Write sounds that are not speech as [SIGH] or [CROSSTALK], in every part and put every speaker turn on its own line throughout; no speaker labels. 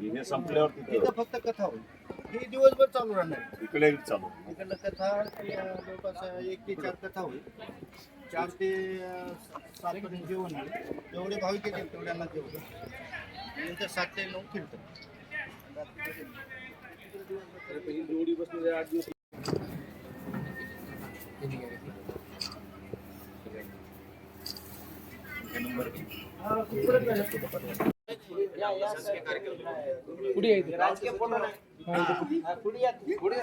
हे संपल्यावर
इथं
तिथं
फक्त कथा होईल. ही दिवसभर चालू राहणार.
इकडे चालू
इकडलं कथा अं, जवळपास एक ते चार कथा होईल. चार ते अं, सात पर्यंत जेवण होईल. जेवढे भाविक येतील तेवढ्यांना जेवण नंतर सात ते नऊ कीर्तन ಕುಡಿಯ ಕುಡಿಯ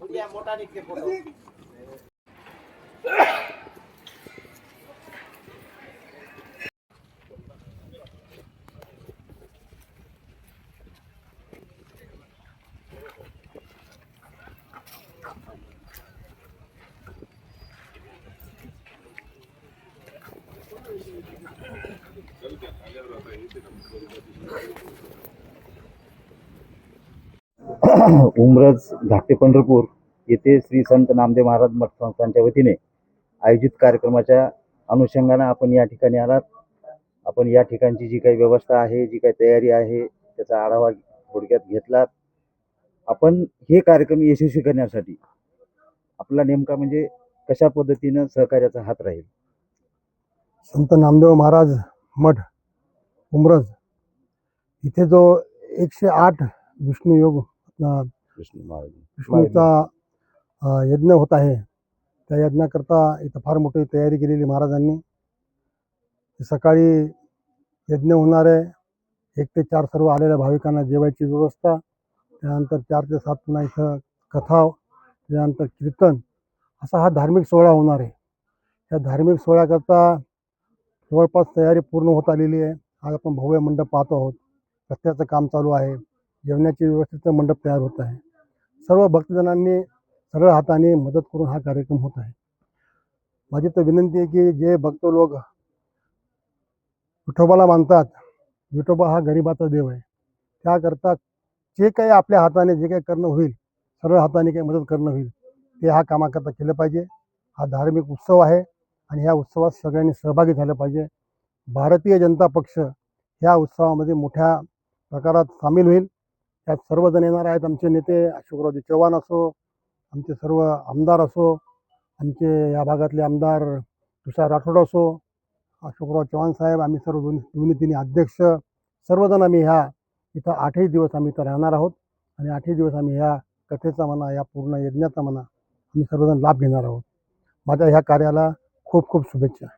ಕುಡಿಯ ಮೋಟಾರಿಕೆ [COUGHS]
उमरज घाटे पंढरपूर येथे श्री संत नामदेव महाराज मठ संस्थांच्या वतीने आयोजित कार्यक्रमाच्या अनुषंगानं आपण या ठिकाणी आलात. आपण या ठिकाणची जी काही व्यवस्था आहे जी काही तयारी आहे त्याचा आढावा थोडक्यात घेतलात. आपण हे कार्यक्रम यशस्वी करण्यासाठी आपला नेमका म्हणजे कशा पद्धतीनं सहकार्याचा हात राहील?
संत नामदेव महाराज मठ उमरज. इथे जो एकशे आठ विष्णू योग अं,
विष्णू महाराज.
विष्णूचा यज्ञ होत आहे. त्या यज्ञाकरता इथं फार मोठी तयारी केलेली महाराजांनी. सकाळी यज्ञ होणार आहे. एक ते चार सर्व आलेल्या भाविकांना जेवायची व्यवस्था. त्यानंतर चार ते सात पुन्हा इथं कथा त्यानंतर कीर्तन. असा हा धार्मिक सोहळा होणार आहे. या धार्मिक सोहळ्याकरता जवळपास तयारी पूर्ण होत आलेली आहे. आज आपण भव्य मंडप पाहतो आहोत. रस्त्याचं काम चालू आहे. जेवणाची व्यवस्थित मंडप तयार होत आहे. सर्व भक्तजनांनी सरळ हाताने मदत करून हा कार्यक्रम होत आहे. माझी तर विनंती आहे की जे भक्त लोक विठोबाला मानतात विठोबा हा गरिबाचा देव आहे. त्याकरता जे काही आपल्या हाताने जे काही करणं होईल सरळ हाताने काही मदत करणं होईल ते हा कामाकरता केलं पाहिजे. हा धार्मिक उत्सव आहे. आणि ह्या उत्सवात सगळ्यांनी सहभागी झालं पाहिजे. भारतीय जनता पक्ष ह्या उत्सवामध्ये मोठ्या प्रकारात सामील होईल. त्यात सर्वजण येणार आहेत. आमचे नेते अशोकरावजी चव्हाण असो आमचे सर्व आमदार असो आमचे या भागातले आमदार तुषार राठोड असो अशोकराव चव्हाण साहेब आम्ही सर्व दोन्ही दोन्ही तिन्ही अध्यक्ष सर्वजण आम्ही ह्या इथं आठही दिवस आम्ही इथं राहणार आहोत. आणि आठही दिवस आम्ही ह्या कथेचा म्हणा या पूर्ण यज्ञाचा म्हणा आम्ही सर्वजण लाभ घेणार आहोत. माझ्या ह्या कार्याला ખૂબ ખૂબ શુભેચ્છા.